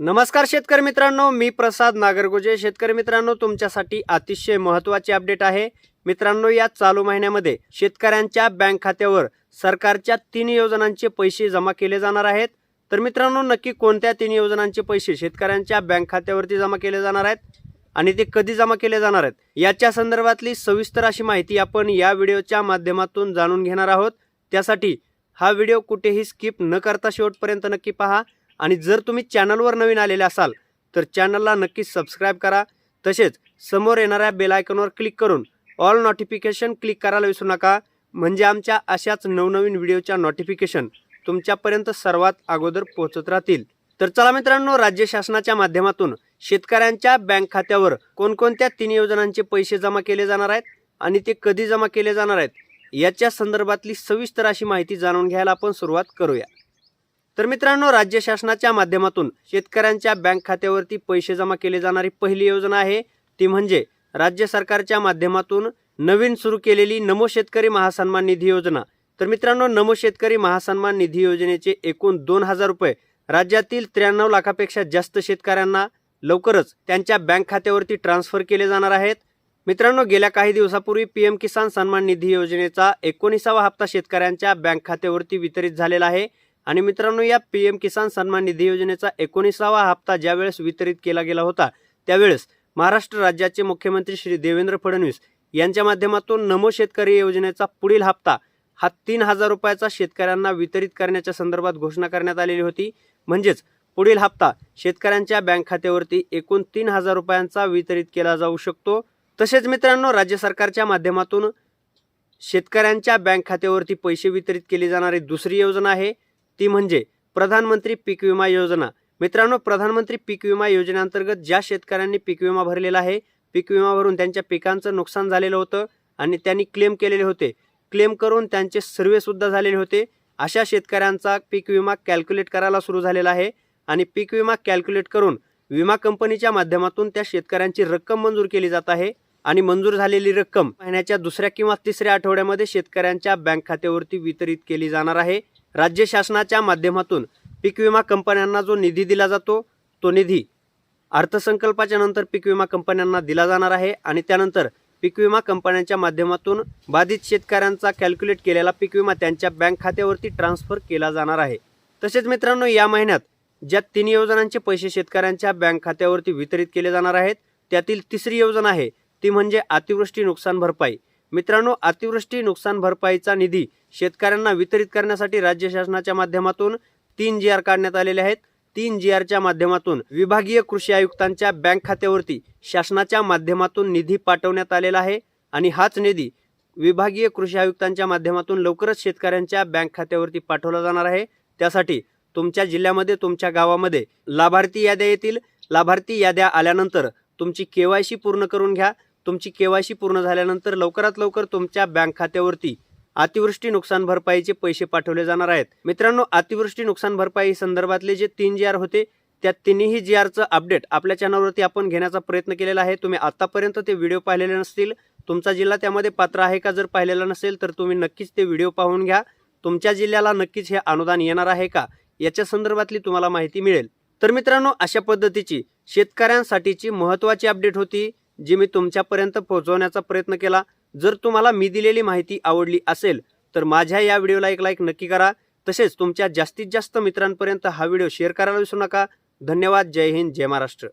नमस्कार शेतकरी मित्रांनो मी प्रसाद नागरगोजे. शेतकरी मित्रांनो तुमच्यासाठी अतिशय महत्त्वाचे अपडेट आहे. मित्रांनो या चालू महिन्यामध्ये शेतकऱ्यांच्या बँक खात्यावर सरकारच्या तीन योजनांचे पैसे जमा केले जाणार आहेत. तर मित्रांनो नक्की कोणत्या तीन योजनांचे पैसे शेतकऱ्यांच्या बँक खात्यावरती जमा केले जाणार आहेत आणि ते कधी जमा केले जाणार आहेत याच्या संदर्भातली सविस्तर अशी माहिती आपण या व्हिडिओच्या माध्यमातून जाणून घेणार आहोत. त्यासाठी हा व्हिडिओ कुठेही स्किप न करता शेवटपर्यंत नक्की पहा. आणि जर तुम्ही चॅनलवर नवीन आलेले असाल तर चॅनलला नक्कीच सबस्क्राईब करा. तसेच समोर येणाऱ्या बेलायकनवर क्लिक करून ऑल नोटिफिकेशन क्लिक करायला विसरू नका. म्हणजे आमच्या अशाच नवनवीन व्हिडिओच्या नोटिफिकेशन तुमच्यापर्यंत सर्वात अगोदर पोहोचत राहतील. तर चला मित्रांनो राज्य शासनाच्या माध्यमातून शेतकऱ्यांच्या बँक खात्यावर कोणकोणत्या तीन योजनांचे पैसे जमा केले जाणार आहेत आणि ते कधी जमा केले जाणार आहेत याच्या संदर्भातली सविस्तर अशी माहिती जाणून घ्यायला आपण सुरुवात करूया. तर मित्रांनो राज्य शासनाच्या माध्यमातून शेतकऱ्यांच्या बँक खात्यावरती पैसे जमा केले जाणारी पहिली योजना आहे. ती म्हणजे राज्य सरकारच्या माध्यमातून नवीन सुरू केलेली नमो शेतकरी महासन्मान निधी योजना. तर मित्रांनो नमो शेतकरी महासन्मान निधी योजनेचे एकूण दोन हजार रुपये राज्यातील त्र्याण्णव लाखापेक्षा जास्त शेतकऱ्यांना लवकरच त्यांच्या बँक खात्यावरती ट्रान्सफर केले जाणार आहेत. मित्रांनो गेल्या काही दिवसापूर्वी पीएम किसान सन्मान निधी योजनेचा एकोणीसावा हप्ता शेतकऱ्यांच्या बँक खात्यावरती वितरित झालेला आहे. आणि मित्रांनो या पी एम किसान सन्मान निधी योजनेचा एकोणीसावा हप्ता ज्यावेळेस वितरित केला गेला होता त्यावेळेस महाराष्ट्र राज्याचे मुख्यमंत्री श्री देवेंद्र फडणवीस यांच्या माध्यमातून नमो शेतकरी योजनेचा पुढील हप्ता हा तीन हजार रुपयाचा शेतकऱ्यांना वितरित करण्याच्या संदर्भात घोषणा करण्यात आलेली होती. म्हणजेच पुढील हप्ता शेतकऱ्यांच्या बँक खात्यावरती एकूण तीन हजार रुपयांचा वितरित केला जाऊ शकतो. तसेच मित्रांनो राज्य सरकारच्या माध्यमातून शेतकऱ्यांच्या बँक खात्यावरती पैसे वितरित केली जाणारी दुसरी योजना आहे. ती म्हणजे प्रधानमंत्री पीक विमा योजना. मित्रांनो प्रधानमंत्री पीक विमा योजनेअंतर्गत ज्या शेतकऱ्यांनी पीक विमा भरलेला आहे पीक विमा भरून त्यांच्या पिकांचं नुकसान झालेलं होतं आणि त्यांनी क्लेम केलेले होते. क्लेम करून त्यांचे सर्वेसुद्धा झालेले होते. अशा शेतकऱ्यांचा पीक विमा कॅल्क्युलेट करायला सुरू झालेला आहे आणि पीक विमा कॅल्क्युलेट करून विमा कंपनीच्या माध्यमातून त्या शेतकऱ्यांची रक्कम मंजूर केली जात आहे आणि मंजूर झालेली रक्कम महिन्याच्या दुसऱ्या किंवा तिसऱ्या आठवड्यामध्ये शेतकऱ्यांच्या बँक खात्यावरती वितरित केली जाणार आहे. राज्य शासनाच्या माध्यमातून पीक विमा कंपन्यांना जो निधी दिला जातो तो निधी अर्थसंकल्पाच्या नंतर पीक विमा कंपन्यांना दिला जाणार आहे आणि त्यानंतर पीक विमा कंपन्यांच्या माध्यमातून बाधित शेतकऱ्यांचा कॅल्क्युलेट केलेला पीक विमा त्यांच्या बँक खात्यावरती ट्रान्सफर केला जाणार आहे. तसेच मित्रांनो या महिन्यात ज्या तीन योजनांचे पैसे शेतकऱ्यांच्या बँक खात्यावरती वितरित केले जाणार आहेत त्यातील तिसरी योजना आहे ती म्हणजे अतिवृष्टी नुकसान भरपाई. मित्रांनो अतिवृष्टी नुकसान भरपाईचा निधी शेतकऱ्यांना वितरित करण्यासाठी राज्य शासनाच्या माध्यमातून तीन जी आर काढण्यात आलेले आहेत. तीन जी आरच्या माध्यमातून विभागीय कृषी आयुक्तांच्या बँक खात्यावरती शासनाच्या माध्यमातून निधी पाठवण्यात आलेला आहे आणि हाच निधी विभागीय कृषी आयुक्तांच्या माध्यमातून लवकरच शेतकऱ्यांच्या बँक खात्यावरती पाठवला जाणार आहे. त्यासाठी तुमच्या जिल्ह्यामध्ये तुमच्या गावामध्ये लाभार्थी याद्या येतील. लाभार्थी याद्या आल्यानंतर तुमची केवायसी पूर्ण करून घ्या. तुमची केवायसी पूर्ण झाल्यानंतर लवकरात लवकर तुमच्या बँक खात्यावरती अतिवृष्टी नुकसान भरपाईचे पैसे पाठवले जाणार आहेत. मित्रांनो अतिवृष्टी नुकसान भरपाई संदर्भातले जे तीन जी आर होते त्या तिन्ही जी आरचं अपडेट आपल्या चॅनलवरती आपण घेण्याचा प्रयत्न केलेला आहे. तुम्ही आतापर्यंत ते व्हिडिओ पाहिलेले नसतील तुमचा जिल्हा त्यामध्ये पात्र आहे का जर पाहिलेला नसेल तर तुम्ही नक्कीच ते व्हिडिओ पाहून घ्या. तुमच्या जिल्ह्याला नक्कीच हे अनुदान येणार आहे का याच्या संदर्भातली तुम्हाला माहिती मिळेल. तर मित्रांनो अशा पद्धतीची शेतकऱ्यांसाठीची महत्त्वाची अपडेट होती. जी मी तुमच्यापर्यंत पोहोचवण्याचा प्रयत्न केला जर तुम्हाला मी दिलेली माहिती आवडली असेल तर माझ्या या व्हिडिओला एक लाईक नक्की करा. तसेच तुमच्या जास्तीत जास्त मित्रांपर्यंत हा व्हिडिओ शेअर करायला विसरू नका. धन्यवाद. जय हिंद. जय महाराष्ट्र.